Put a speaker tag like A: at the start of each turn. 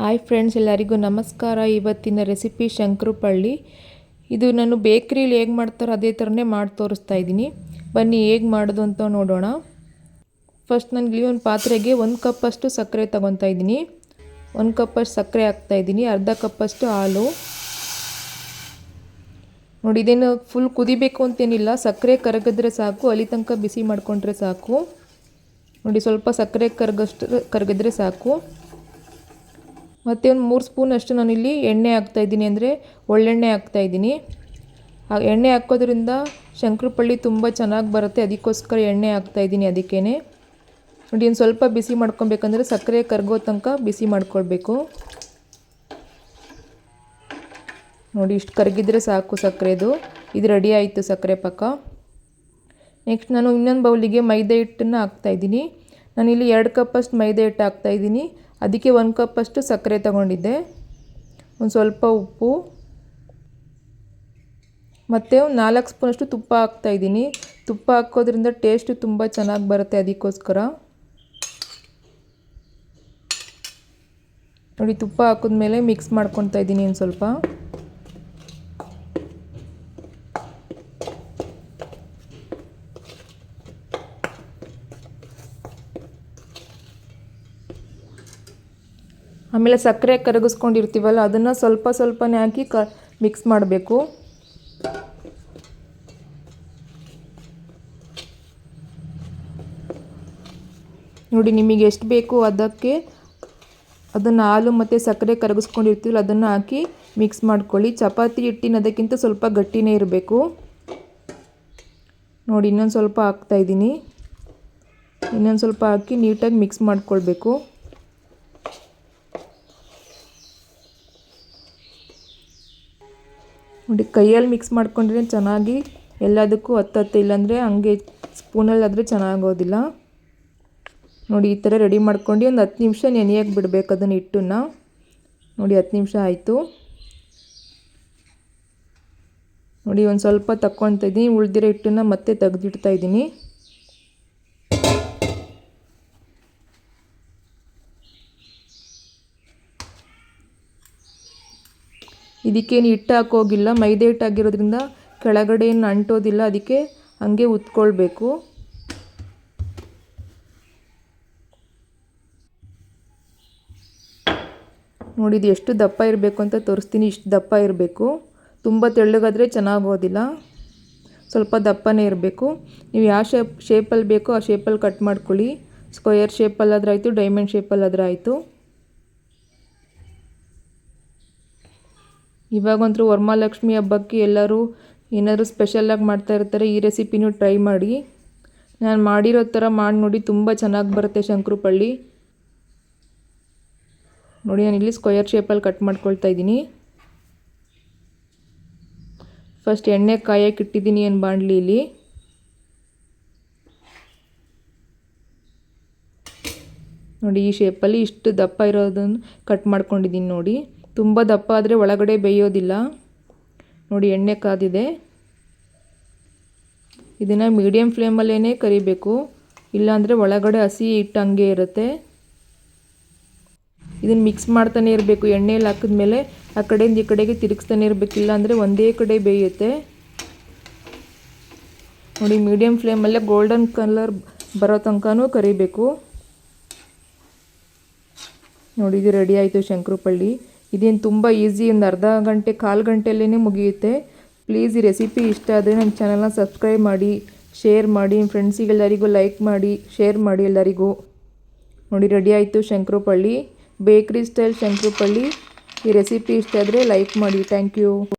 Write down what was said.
A: Hi friends ಎಲ್ಲರಿಗೂ ನಮಸ್ಕಾರ. ಇವತ್ತಿನ ರೆಸಿಪಿ ಶಂಕರಪಳ್ಳಿ. ಇದು ನಾನು ಬೇಕ್ರೀಲಿ ಹೇಗೆ ಮಾಡ್ತಾರೋ ಅದೇ ಥರನೇ ಮಾಡಿ ತೋರಿಸ್ತಾ ಇದ್ದೀನಿ. ಬನ್ನಿ ಹೇಗೆ ಮಾಡೋದು ಅಂತ ನೋಡೋಣ. ಫಸ್ಟ್ ನನಗೆ ಒಂದು ಪಾತ್ರೆಗೆ ಒಂದು ಕಪ್ಪಷ್ಟು ಸಕ್ಕರೆ ತಗೊತಾ ಇದ್ದೀನಿ. ಒಂದು ಕಪ್ಪಷ್ಟು ಸಕ್ಕರೆ ಹಾಕ್ತಾ ಇದ್ದೀನಿ. ಅರ್ಧ ಕಪ್ಪಷ್ಟು ಹಾಲು. ನೋಡಿ, ಇದೇನು ಫುಲ್ ಕುದಿಬೇಕು ಅಂತೇನಿಲ್ಲ. ಸಕ್ಕರೆ ಕರಗಿದ್ರೆ ಸಾಕು, ಅಲ್ಲಿ ತನಕ ಬಿಸಿ ಮಾಡಿಕೊಂಡ್ರೆ ಸಾಕು. ನೋಡಿ, ಸ್ವಲ್ಪ ಸಕ್ಕರೆ ಕರಗಷ್ಟು ಕರಗಿದ್ರೆ ಸಾಕು. ಮತ್ತು ಒಂದು ಮೂರು ಸ್ಪೂನ್ ಅಷ್ಟು ನಾನಿಲ್ಲಿ ಎಣ್ಣೆ ಹಾಕ್ತಾಯಿದ್ದೀನಿ ಅಂದರೆ ಒಳ್ಳೆಣ್ಣೆ ಹಾಕ್ತಾಯಿದ್ದೀನಿ ಆ ಎಣ್ಣೆ ಹಾಕೋದ್ರಿಂದ ಶಂಕರಪಳ್ಳಿ ತುಂಬ ಚೆನ್ನಾಗಿ ಬರುತ್ತೆ. ಅದಕ್ಕೋಸ್ಕರ ಎಣ್ಣೆ ಹಾಕ್ತಾಯಿದ್ದೀನಿ ಅದಕ್ಕೇ ನೋಡಿ ಒಂದು ಸ್ವಲ್ಪ ಬಿಸಿ ಮಾಡ್ಕೊಬೇಕಂದ್ರೆ ಸಕ್ಕರೆ ಕರಗೋ ತನಕ ಬಿಸಿ ಮಾಡ್ಕೊಳ್ಬೇಕು. ನೋಡಿ, ಇಷ್ಟು ಕರಗಿದ್ರೆ ಸಾಕು ಸಕ್ಕರೆದು. ಇದು ರೆಡಿ ಆಯಿತು ಸಕ್ಕರೆ ಪಕ್ಕ ನೆಕ್ಸ್ಟ್ ನಾನು ಇನ್ನೊಂದು ಬೌಲಿಗೆ ಮೈದಾ ಹಿಟ್ಟನ್ನು ಹಾಕ್ತಾಯಿದ್ದೀನಿ ನಾನಿಲ್ಲಿ ಎರಡು ಕಪ್ಪಷ್ಟು ಮೈದಾ ಹಿಟ್ಟು ಹಾಕ್ತಾಯಿದ್ದೀನಿ ಅದಕ್ಕೆ ಒಂದು ಕಪ್ಪಷ್ಟು ಸಕ್ಕರೆ ತಗೊಂಡಿದ್ದೆ. ಒಂದು ಸ್ವಲ್ಪ ಉಪ್ಪು. ಮತ್ತು ಒಂದು ನಾಲ್ಕು ಸ್ಪೂನಷ್ಟು ತುಪ್ಪ ಹಾಕ್ತಾಯಿದ್ದೀನಿ ತುಪ್ಪ ಹಾಕೋದ್ರಿಂದ ಟೇಸ್ಟು ತುಂಬ ಚೆನ್ನಾಗಿ ಬರುತ್ತೆ ಅದಕ್ಕೋಸ್ಕರ. ನೋಡಿ ತುಪ್ಪ ಹಾಕಿದ್ಮೇಲೆ ಮಿಕ್ಸ್ ಮಾಡ್ಕೊತಾ ಇದ್ದೀನಿ ಒಂದು ಸ್ವಲ್ಪ. ಆಮೇಲೆ ಸಕ್ಕರೆ ಕರಗಿಸ್ಕೊಂಡಿರ್ತೀವಲ್ಲ, ಅದನ್ನು ಸ್ವಲ್ಪ ಸ್ವಲ್ಪನೇ ಹಾಕಿ ಕ ಮಿಕ್ಸ್ ಮಾಡಬೇಕು. ನೋಡಿ ನಿಮಗೆ ಎಷ್ಟು ಬೇಕು ಅದಕ್ಕೆ, ಅದನ್ನು ಹಾಲು ಮತ್ತು ಸಕ್ಕರೆ ಕರಗಿಸ್ಕೊಂಡಿರ್ತೀವಲ್ಲ, ಅದನ್ನು ಹಾಕಿ ಮಿಕ್ಸ್ ಮಾಡ್ಕೊಳ್ಳಿ. ಚಪಾತಿ ಹಿಟ್ಟಿನ ಅದಕ್ಕಿಂತ ಸ್ವಲ್ಪ ಗಟ್ಟಿನೇ ಇರಬೇಕು. ನೋಡಿ ಇನ್ನೊಂದು ಸ್ವಲ್ಪ ಹಾಕ್ತಾಯಿದ್ದೀನಿ ಇನ್ನೊಂದು ಸ್ವಲ್ಪ ಹಾಕಿ ನೀಟಾಗಿ ಮಿಕ್ಸ್ ಮಾಡ್ಕೊಳ್ಬೇಕು. ನೋಡಿ, ಕೈಯಲ್ಲಿ ಮಿಕ್ಸ್ ಮಾಡ್ಕೊಂಡ್ರೆ ಚೆನ್ನಾಗಿ ಎಲ್ಲದಕ್ಕೂ ಹತ್ತತ್ತೆ, ಇಲ್ಲಾಂದರೆ ಹಂಗೆ ಸ್ಪೂನಲ್ಲಿ ಆದರೆ ಚೆನ್ನಾಗೋದಿಲ್ಲ. ನೋಡಿ, ಈ ಥರ ರೆಡಿ ಮಾಡ್ಕೊಂಡು ಒಂದು ಹತ್ತು ನಿಮಿಷ ನೆನೆಯಕ್ಕೆ ಬಿಡಬೇಕು ಅದನ್ನು ಹಿಟ್ಟನ್ನ. ನೋಡಿ, ಹತ್ತು ನಿಮಿಷ ಆಯಿತು. ನೋಡಿ, ಒಂದು ಸ್ವಲ್ಪ ತಕ್ಕೊತಾ ಇದ್ದೀನಿ, ಉಳಿದಿರೋ ಹಿಟ್ಟನ್ನು ಮತ್ತೆ ತೆಗೆದಿಡ್ತಾ ಇದ್ದೀನಿ. ಇದಕ್ಕೇನು ಹಿಟ್ಟು ಹಾಕೋಗಿಲ್ಲ, ಮೈದೆ ಹಿಟ್ಟು ಆಗಿರೋದ್ರಿಂದ ಕೆಳಗಡೆ ಏನು ಅಂಟೋದಿಲ್ಲ, ಅದಕ್ಕೆ ಹಂಗೆ ಉತ್ಕೊಳ್ಬೇಕು. ನೋಡಿ, ಇದು ಎಷ್ಟು ದಪ್ಪ ಇರಬೇಕು ಅಂತ ತೋರಿಸ್ತೀನಿ, ಇಷ್ಟು ದಪ್ಪ ಇರಬೇಕು. ತುಂಬ ತೆಳ್ಳಗಾದರೆ ಚೆನ್ನಾಗೋದಿಲ್ಲ. ಸ್ವಲ್ಪ ದಪ್ಪನೇ ಇರಬೇಕು. ನೀವು ಯಾವ ಶೇಪ್, ಶೇಪಲ್ಲಿ ಬೇಕೋ ಆ ಶೇಪಲ್ಲಿ ಕಟ್ ಮಾಡ್ಕೊಳ್ಳಿ. ಸ್ಕ್ವಯರ್ ಶೇಪಲ್ಲಾದ್ರೆ ಆಯಿತು, ಡೈಮಂಡ್ ಶೇಪಲ್ಲಾದ್ರೆ ಆಯಿತು. ಇವಾಗಂತೂ ವರಮಹಾಲಕ್ಷ್ಮಿ ಹಬ್ಬಕ್ಕೆ ಎಲ್ಲರೂ ಏನಾದರೂ ಸ್ಪೆಷಲ್ಲಾಗಿ ಮಾಡ್ತಾ ಇರ್ತಾರೆ, ಈ ರೆಸಿಪಿನೂ ಟ್ರೈ ಮಾಡಿ. ನಾನು ಮಾಡಿರೋ ಥರ ಮಾಡಿ ನೋಡಿ, ತುಂಬ ಚೆನ್ನಾಗಿ ಬರುತ್ತೆ ಶಂಕರಪಳ್ಳಿ. ನೋಡಿ, ನಾನು ಇಲ್ಲಿ ಸ್ಕ್ವಯರ್ ಶೇಪಲ್ಲಿ ಕಟ್ ಮಾಡ್ಕೊಳ್ತಾ ಇದ್ದೀನಿ. ಫಸ್ಟ್ ಎಣ್ಣೆ ಕಾಯಕ್ಕೆ ಇಟ್ಟಿದ್ದೀನಿ ಏನು ಬಾಣಲಿಲಿ ನೋಡಿ, ಈ ಶೇಪಲ್ಲಿ ಇಷ್ಟು ದಪ್ಪ ಇರೋದನ್ನು ಕಟ್ ಮಾಡ್ಕೊಂಡಿದ್ದೀನಿ ನೋಡಿ. ತುಂಬ ದಪ್ಪ ಆದರೆ ಒಳಗಡೆ ಬೇಯೋದಿಲ್ಲ. ನೋಡಿ ಎಣ್ಣೆ ಕಾದಿದೆ. ಇದನ್ನು ಮೀಡಿಯಮ್ ಫ್ಲೇಮಲ್ಲೇ ಕರಿಬೇಕು. ಇಲ್ಲಾಂದರೆ ಒಳಗಡೆ ಹಸಿ ಹಿಟ್ಟು ಹಂಗೆ ಇರುತ್ತೆ. ಇದನ್ನು ಮಿಕ್ಸ್ ಮಾಡ್ತಾನೆ ಇರಬೇಕು. ಎಣ್ಣೆಯಲ್ಲಿ ಹಾಕಿದ್ಮೇಲೆ ಆ ಕಡೆಯಿಂದ ಈ ಕಡೆಗೆ ತಿರುಗಿಸ್ತಾನೆ ಇರಬೇಕು. ಇಲ್ಲಾಂದರೆ ಒಂದೇ ಕಡೆ ಬೇಯುತ್ತೆ. ನೋಡಿ ಮೀಡಿಯಮ್ ಫ್ಲೇಮಲ್ಲೇ ಗೋಲ್ಡನ್ ಕಲರ್ ಬರೋ ತನಕನೂ ಕರಿಬೇಕು. ನೋಡಿ ಇದು ರೆಡಿ ಆಯಿತು ಶಂಕರಪಳ್ಳಿ. ಇದೇನು ತುಂಬ ಈಸಿ ಒಂದು ಅರ್ಧ ಗಂಟೆ, ಕಾಲು ಗಂಟೆಯಲ್ಲೇ ಮುಗಿಯುತ್ತೆ. ಪ್ಲೀಸ್ ಈ ರೆಸಿಪಿ ಇಷ್ಟ ಆದರೆ ನನ್ನ ಚಾನಲ್ನ ಸಬ್ಸ್ಕ್ರೈಬ್ ಮಾಡಿ ಶೇರ್ ಮಾಡಿ ನಿಮ್ಮ ಫ್ರೆಂಡ್ಸಿಗೆಲ್ಲರಿಗೂ ಲೈಕ್ ಮಾಡಿ ಶೇರ್ ಮಾಡಿ ಎಲ್ಲರಿಗೂ. ನೋಡಿ ರೆಡಿ ಆಯಿತು ಶಂಕರಪಳ್ಳಿ. ಬೇಕ್ರಿ ಸ್ಟೈಲ್ ಶಂಕರಪಳ್ಳಿ. ಈ ರೆಸಿಪಿ ಇಷ್ಟ ಆದರೆ ಲೈಕ್ ಮಾಡಿ. Thank you